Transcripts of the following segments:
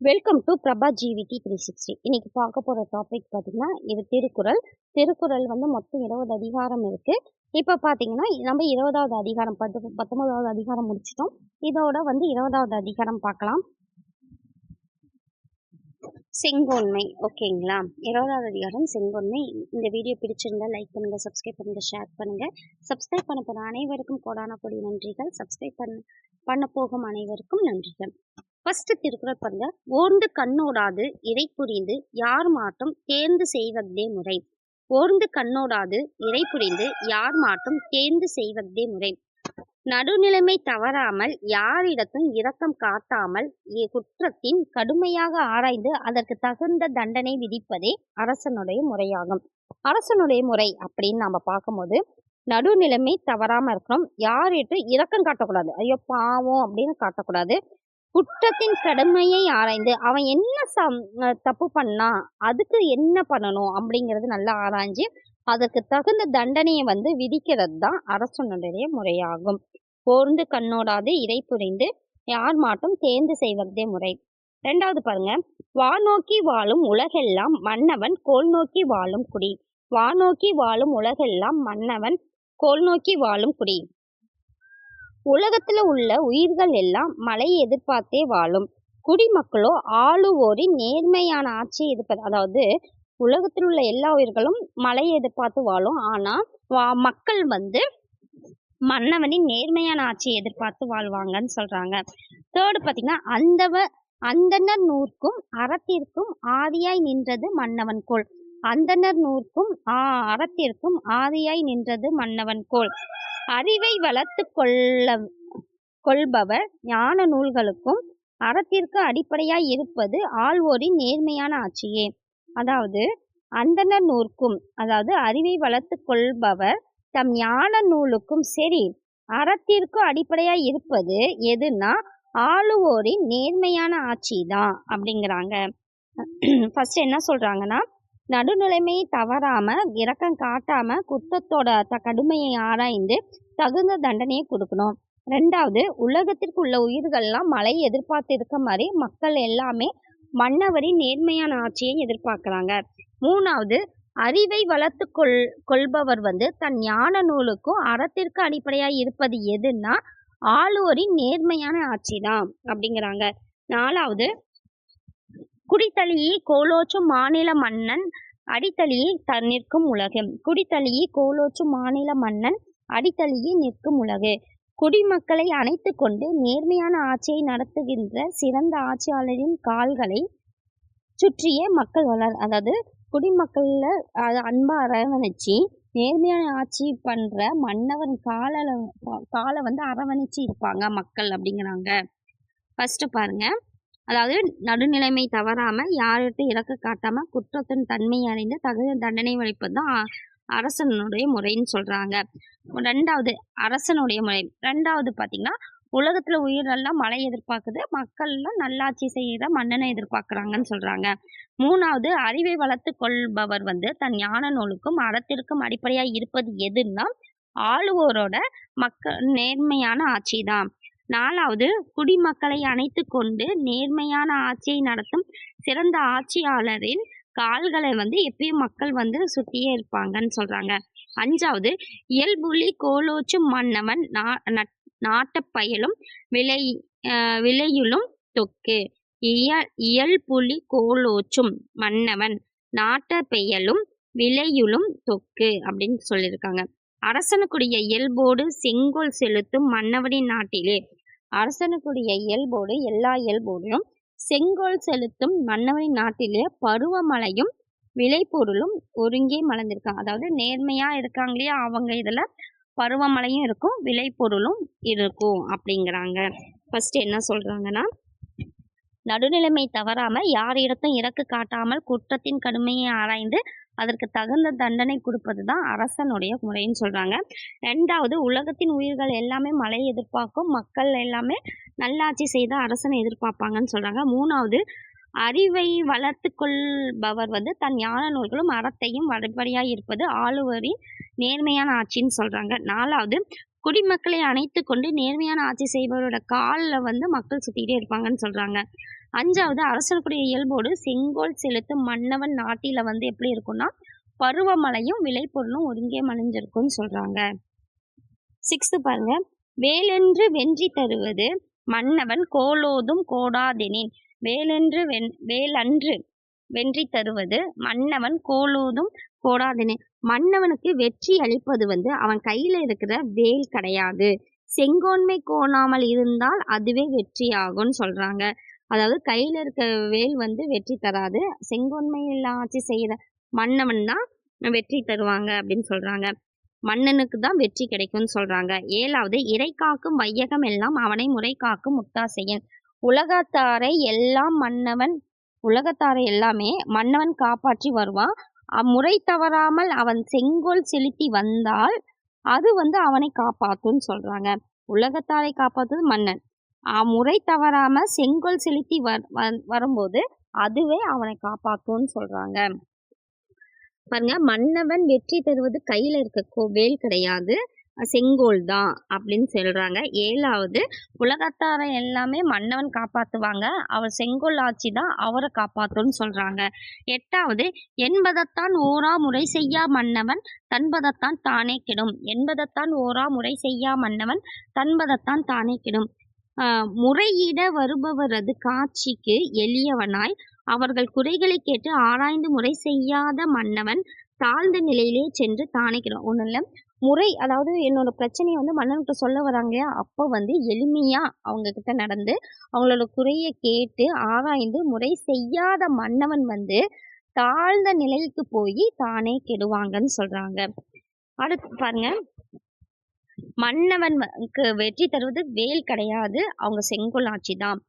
Welcome to Prabha GVT three sixty இன்னைக்கு பார்க்க போகிற டாபிக் பார்த்திங்கன்னா இது திருக்குறள். திருக்குறள் வந்து மொத்தம் இருபது அதிகாரம் இருக்குது இப்போ பார்த்தீங்கன்னா நம்ம இருபதாவது அதிகாரம் பத்து பத்தொன்பதாவது அதிகாரம் முடிச்சிட்டோம். இதோட வந்து இருபதாவது அதிகாரம் பார்க்கலாம். செங்கோன்மை ஓகேங்களா? இருபதாவது அதிகாரம் செங்கோன்மை. இந்த வீடியோ பிடிச்சிருந்தா லைக் பண்ணுங்க சப்ஸ்கிரைப் பண்ணுங்க ஷேர் பண்ணுங்க. சப்ஸ்கிரைப் பண்ண போகிற அனைவருக்கும் கோடான கொடி நன்றிகள். சப்ஸ்கிரைப் பண்ண பண்ண போகும் அனைவருக்கும் நன்றிகள். ஃபர்ஸ்ட் திருக்குறள் பாருங்க ஓர்ந்து கண்ணோடாது இறை புரிந்து யார் மாட்டும் தேர்ந்து செய்வதே முறை. ஓர்ந்து கண்ணோடாது இறை புரிந்து யார் மாட்டும் தேர்ந்து செய்வதே முறை. நடுநிலைமை தவறாமல் யாரிடத்தும் இரக்கம் காட்டாமல் குற்றத்தின் கடுமையாக ஆராய்ந்து அதற்கு தகுந்த தண்டனை விதிப்பதே அரசனுடைய முறையாகும். அரசனுடைய முறை அப்படின்னு நாம பார்க்கும்போது நடுநிலைமை தவறாம இருக்கணும் யாரிட்டு இரக்கம் காட்டக்கூடாது. ஐயோ பாவம் அப்படின்னு காட்டக்கூடாது. குற்றத்தின் கடுமையை ஆராய்ந்து அவன் என்ன சம் தப்பு பண்ணா அதுக்கு என்ன பண்ணணும் அப்படிங்கிறது நல்லா ஆராய்ஞ்சு அதற்கு தகுந்த தண்டனையை வந்து விதிக்கிறது தான் அரசனுடைய முறையாகும். போர்ந்து கண்ணோடாது இறை புரிந்து யார் மாட்டும் தேர்ந்து செய்வதே முறை. ரெண்டாவது பாருங்க வானோக்கி வாழும் உலகெல்லாம் மன்னவன் கோல் நோக்கி வாழும் குடி. வானோக்கி வாழும் உலகெல்லாம் மன்னவன் கோல் நோக்கி வாழும் குடி. உலகத்துல உள்ள உயிர்கள் எல்லாம் மழையை எதிர்பார்த்தே வாழும். குடிமக்களோ ஆளுவோரின் நேர்மையான ஆட்சியை எதிர்ப்பது அதாவது உலகத்தில் உள்ள எல்லா உயிர்களும் மழையை எதிர்பார்த்து வாழும். ஆனா வா- மக்கள் வந்து மன்னவனின் நேர்மையான ஆட்சியை எதிர்பார்த்து வாழ்வாங்கன்னு சொல்றாங்க. தேர்டு பாத்தீங்கன்னா அந்தவ அந்தனர் நூற்கும் அறத்திற்கும் ஆதியாய் நின்றது மன்னவன் கோல் அந்தனர் நூற்கும் ஆ அறத்திற்கும் ஆதியாய் நின்றது மன்னவன் கோல் அறிவை வளர்த்து கொள்ள கொள்பவர் ஞான நூல்களுக்கும் அறத்திற்கு அடிப்படையாய் இருப்பது ஆள்வோரின் நேர்மையான ஆட்சியே. அதாவது அந்தனர் நூற்கும் அதாவது அறிவை வளர்த்து கொள்பவர் தம் ஞான நூலுக்கும் சரி அறத்திற்கு அடிப்படையாய் இருப்பது எதுன்னா ஆளுவோரின் நேர்மையான ஆட்சி தான் அப்படிங்கிறாங்க. ஃபர்ஸ்ட் என்ன சொல்றாங்கன்னா நடுநிலைமையை தவறாம இரக்கம் காட்டாம குற்றத்தோட த கடுமையை ஆராய்ந்து தகுந்த தண்டனையை கொடுக்கணும். ரெண்டாவது உலகத்திற்கு உள்ள உயிர்கள்லாம் மழையை எதிர்பார்த்து இருக்க மாதிரி மக்கள் எல்லாமே மன்னவரின் நேர்மையான ஆட்சியை எதிர்பார்க்கிறாங்க. மூணாவது அறிவை வளர்த்து கொள் கொள்பவர் வந்து தன் ஞான நூலுக்கும் அறத்திற்கு அடிப்படையாக இருப்பது எதுன்னா ஆளுவரின் நேர்மையான ஆட்சி தான் அப்படிங்கிறாங்க. நாலாவது குடித்தளியை கோலோச்சும் மாநில மன்னன் அடித்தளியை த- நிற்கும் உலகு குடித்தளியை கோலோச்சும் மாநில மன்னன் அடித்தளியை நிற்கும் உலகு. குடிமக்களை அணைத்து கொண்டு நேர்மையான ஆட்சியை நடத்துகின்ற சிறந்த ஆட்சியாளரின் கால்களை சுற்றியே மக்கள் வளர் அதாவது குடிமக்கள்ல அது அன்பா அரவணைச்சு நேர்மையான ஆட்சி பண்ற மன்னவன் கால காலை வந்து அரவணைச்சு இருப்பாங்க மக்கள் அப்படிங்கிறாங்க. ஃபர்ஸ்ட் பாருங்க. அதாவது நடுநிலைமை தவறாமல் யார்கிட்ட இறக்க காட்டாமல் குற்றத்தின் தன்மை அறிந்து தகுந்த தண்டனை வலிப்பது தான் அரசனுடைய முறைன்னு சொல்கிறாங்க ரெண்டாவது அரசனுடைய முறை. ரெண்டாவது பார்த்திங்கன்னா உலகத்துல உயிரெல்லாம் மழை எதிர்பார்க்குது. மக்கள் எல்லாம் நல்லாட்சி செய்கிற மன்னனை எதிர்பார்க்குறாங்கன்னு சொல்றாங்க. மூணாவது அறிவை வளர்த்து கொள்பவர் வந்து தன் ஞான நூலுக்கும் அறத்திற்கும் அடிப்படையாக இருப்பது எதுன்னா ஆளுவோரோட மக்கள் நேர்மையான ஆட்சி தான். நாலாவது குடிமக்களை அணைத்து கொண்டு நேர்மையான ஆட்சியை நடத்தும் சிறந்த ஆட்சியாளரின் கால்களை வந்து எப்பயும் மக்கள் வந்து சுற்றியே இருப்பாங்கன்னு சொல்றாங்க. அஞ்சாவது இயல்புலி கோலோச்சும் மன்னவன் நா- நட்- நாட்டப் பயலும் விளை ஆஹ் விளையுளும் தொக்கு. இய இயல்புலி கோலோச்சும் மன்னவன் நாட்டப்பயலும் விளையுளும் தொக்கு அப்படின்னு சொல்லியிருக்காங்க. அரசனுக்குரிய இயல்போடு செங்கோல் செலுத்தும் மன்னவனின் நாட்டிலே அரசனுக்குரிய இயல்போடு எல்லா இயல்போடும் செங்கோல் செலுத்தும் மன்னவரின் நாட்டிலே பருவமழையும் விளைபொருளும் ஒருங்கே மலர்ந்திருக்காங்க அதாவது நேர்மையா இருக்காங்க இல்லையா அவங்க இதுல பருவமழையும் இருக்கும் விளைபொருளும் இருக்கும் அப்படிங்கிறாங்க. ஃபர்ஸ்ட் என்ன சொல்றாங்கன்னா நடுநிலைமை தவறாம யாரிடத்தும் இறக்கு காட்டாமல் குற்றத்தின் கடுமையை ஆராய்ந்து அதற்கு தகுந்த தண்டனை கொடுப்பது தான் அரசனுடைய முறைன்னு சொல்கிறாங்க ரெண்டாவது உலகத்தின் உயிர்கள் எல்லாமே மழை எதிர்பார்க்கும் மக்கள் எல்லாமே நல்லாட்சி செய்த அரசனை எதிர்பார்ப்பாங்கன்னு சொல்கிறாங்க மூணாவது அறிவை வளர்த்து கொள்பவர் வந்து தன் ஞான நூல்களும் அறத்தையும் வழிபடியாய் இருப்பது ஆளுவரின் நேர்மையான ஆட்சின்னு சொல்கிறாங்க நாலாவது குடிமக்களை அணைத்து கொண்டு நேர்மையான ஆட்சி செய்பவரோட காலில் வந்து மக்கள் சுற்றிக்கிட்டே இருப்பாங்கன்னு சொல்கிறாங்க அஞ்சாவது அரசனுக்குரிய இயல்போடு செங்கோல் செலுத்தும் மன்னவன் நாட்டில வந்து எப்படி இருக்கும்னா பருவமழையும் விளைபொருளும் ஒருங்கே மணிஞ்சிருக்கும்னு சொல்றாங்க. சிக்ஸ்த்து பாருங்க. வேலென்று வென்றி தருவது மன்னவன் கோலோதும் கோடாதெனின். வேலென்று வென் வேலன்று வென்றி தருவது மன்னவன் கோலூதும் கோடாதெனின் மன்னவனுக்கு வெற்றி அளிப்பது வந்து அவன் கையில இருக்கிற வேல் கிடையாது. செங்கோன்மை கோணாமல் இருந்தால் அதுவே வெற்றி ஆகும்னு சொல்றாங்க. அதாவது கையில இருக்க வேல் வந்து வெற்றி தராது செங்கோன்மையில் ஆட்சி செய்யற மன்னவன் தான் வெற்றி தருவாங்க அப்படின்னு சொல்றாங்க. மன்னனுக்கு தான் வெற்றி கிடைக்கும்னு சொல்றாங்க. ஏழாவது இறை காக்கும் வையகம் எல்லாம் அவனை முறை காக்கும் முத்தாசையன் உலகத்தாரை எல்லாம் மன்னவன் உலகத்தாரை எல்லாமே மன்னவன் காப்பாற்றி வருவான். அம்முறை தவறாமல் அவன் செங்கோல் செலுத்தி வந்தால் அது வந்து அவனை காப்பாத்தும்னு சொல்றாங்க. உலகத்தாரை காப்பாத்துவது மன்னன். முறை தவறாம செங்கோல் செலுத்தி வரும்போது அதுவே அவனை காப்பாத்தும்னு சொல்றாங்க. பாருங்க மன்னவன் வெற்றி தருவது கையில இருக்க வேல் கிடையாது. செங்கோல் தான் அப்படின்னு சொல்றாங்க. ஏழாவது உலகத்தாரை எல்லாமே மன்னவன் காப்பாத்துவாங்க. அவர் செங்கோல் ஆட்சி தான் அவரை காப்பாற்றும்னு சொல்றாங்க. எட்டாவது என்பதைத்தான் ஓரா முறை செய்யா மன்னவன் தன்பதைத்தான் தானே கிடும். என்பதைத்தான் ஓரா முறை செய்யா மன்னவன் தன்பதைத்தான் தானே கிடும். முறையிட வருபவரது காட்சிக்கு எளியவனாய் அவர்கள் குறைகளை கேட்டு ஆராய்ந்து முறை செய்யாத மன்னவன் தாழ்ந்த நிலையிலே சென்று தானே கிடும். ஒன்றும் இல்லை. முறை அதாவது என்னோட பிரச்சனையை வந்து மன்னன்கிட்ட சொல்ல வராங்க. அப்போ வந்து எளிமையாக அவங்க கிட்ட நடந்து அவங்களோட குறையை கேட்டு ஆராய்ந்து முறை செய்யாத மன்னவன் வந்து தாழ்ந்த நிலைக்கு போய் தானே கெடுவாங்கன்னு சொல்றாங்க. அடுத்து பாருங்க. மன்னவனுக்கு வெற்றி தருவது வேல் கிடையாது. அவங்க செங்கோல் ஆட்சி தான்.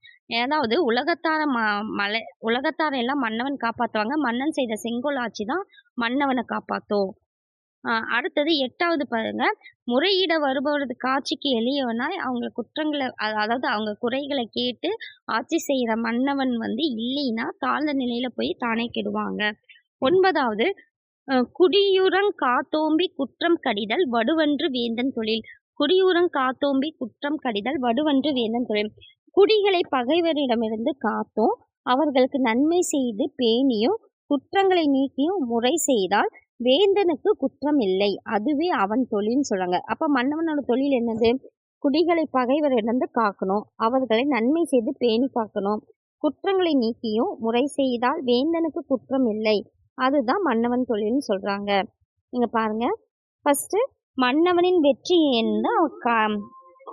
ஏதாவது உலகத்தார ம மலை உலகத்தார எல்லாம் மன்னவன் காப்பாற்றுவாங்க மன்னன் செய்த செங்கோல் ஆட்சி தான் மன்னவனை காப்பாற்றும் அடுத்தது எட்டாவது பாருங்க. முறையிட வருபவரது காட்சிக்கு எளியவனாய் அவங்க குற்றங்களை அதாவது அவங்க குறைகளை கேட்டு ஆட்சி செய்கிற மன்னவன் வந்து இல்லைன்னா தாழ்ந்த நிலையில போய் தானே கெடுவாங்க. ஒன்பதாவது குடியுரங் காத்தோம்பி குற்றம் கடிதல் வடுவன்று வேந்தன் தொழில். குடியுரங் காத்தோம்பி குற்றம் கடிதல் வடுவன்று வேந்தன் தொழில். குடிகளை பகைவரிடமிருந்து காத்தும். அவர்களுக்கு நன்மை செய்து பேணியும் குற்றங்களை நீக்கியும் முறை செய்தால் வேந்தனுக்கு குற்றம் இல்லை. அதுவே அவன் தொழில்னு சொல்றாங்க. அப்ப மன்னவனோட தொழில் என்னது? குடிகளை பகைவரிடந்து காக்கணும். அவர்களை நன்மை செய்து பேணி காக்கணும். குற்றங்களை நீக்கியும் முறை செய்தால் வேந்தனுக்கு குற்றம் இல்லை. அதுதான் மன்னவன் தொழில்னு சொல்றாங்க. நீங்க பாருங்க. ஃபர்ஸ்ட் மன்னவனின் வெற்றி என்ன?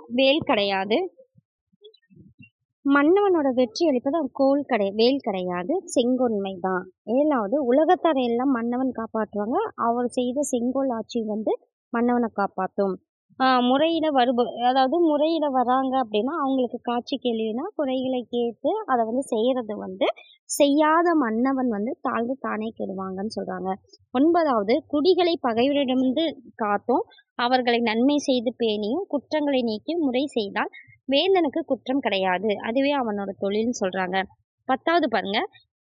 வேல் கிடையாது. மன்னவனோட வெற்றி அளிப்பது கோல் கடை வேல் கிடையாது செங்கொன்மை தான். ஏழாவது உலகத்தரையெல்லாம் மன்னவன் காப்பாற்றுவாங்க. அவர் செய்த செங்கோல் ஆட்சி வந்து மன்னவனை காப்பாற்றும். முறையிட வருப அதாவது முறையிட வராங்க அப்படின்னா அவங்களுக்கு காட்சி கேள்வினா குறைகளை கேட்டு அதை வந்து செய்கிறது வந்து செய்யாத மன்னவன் வந்து தாழ்ந்து தானே கெடுவாங்கன்னு சொல்கிறாங்க ஒன்பதாவது குடிகளை பகைவரிடமிருந்து காத்தும். அவர்களை நன்மை செய்து பேணியும் குற்றங்களை நீக்கி முறை செய்தால் வேந்தனுக்கு குற்றம் கிடையாது. அதுவே அவனோட தொழில்னு சொல்றாங்க. பத்தாவது பாருங்க.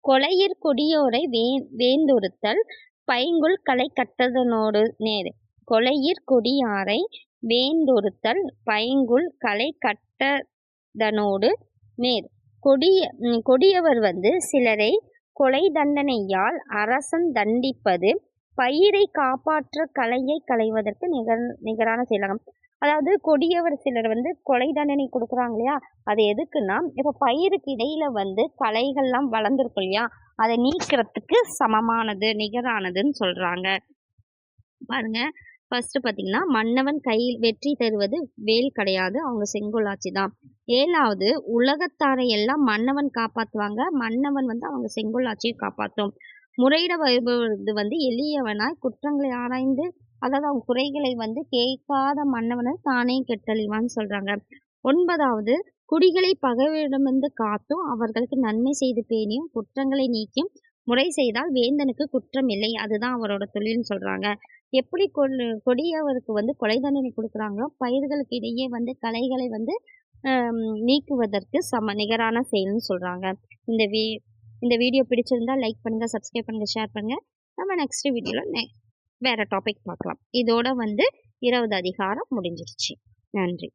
கொலையிற் கொடியோரை வே வேந்தொருத்தல் பைங்குள் களை கட்டதனோடு நேர். கொலையிற் கொடியாரை வேந்தொருத்தல் பைங்குள் களை கட்டதனோடு நேர். கொடிய கொடியவர் வந்து சிலரை கொலை தண்டனையால் அரசன் தண்டிப்பது பயிரை காப்பாற்ற கலையை களைவதற்கு நிகர் நிகரான செயலாகும். அதாவது கொடியவர் சிலர் வந்து கொலை தண்டனை கொடுக்குறாங்க இல்லையா? அது எதுக்குன்னா இப்போ பயிருக்கு இடையில வந்து களைகள்லாம் வளர்ந்துருக்கும் இல்லையா? அதை நீக்கிறதுக்கு சமமானது நிகரானதுன்னு சொல்றாங்க. பாருங்க. ஃபர்ஸ்ட் பார்த்தீங்கன்னா மன்னவன் கையில் வெற்றி தருவது வேல் கிடையாது அவங்க செங்கோலாட்சி தான். ஏழாவது உலகத்தாரை எல்லாம் மன்னவன் காப்பாற்றுவாங்க மன்னவன் வந்து அவங்க செங்கோலாட்சியை காப்பாற்றும். முறையிட வருபவரது வந்து எளியவனாய் குற்றங்களை ஆராய்ந்து அதாவது அவங்க குறைகளை வந்து கேட்காத மன்னவனை தானே கெட்டழிவான்னு சொல்றாங்க. ஒன்பதாவது குடிகளை பகைவரிடமிருந்து காத்தும் அவர்களுக்கு நன்மை செய்து பேணியும் குற்றங்களை நீக்கியும் முறை செய்தால் வேந்தனுக்கு குற்றம் இல்லை. அதுதான் அவரோட தொழில்னு சொல்றாங்க. எப்படி கொடியவருக்கு வந்து கொலை தண்டனை கொடுக்குறாங்களோ பயிர்களுக்கு இடையே வந்து கலைகளை வந்து நீக்குவதற்கு சம நிகரான செயல்னு சொல்றாங்க. இந்த வீ இந்த வீடியோ பிடிச்சிருந்தா லைக் பண்ணுங்க சப்ஸ்கிரைப் பண்ணுங்க ஷேர் பண்ணுங்க. நம்ம நெக்ஸ்ட் வீடியோவில் வேற டாபிக் பார்க்கலாம். இதோட வந்து இருபது அதிகாரம் முடிஞ்சிருச்சு. நன்றி.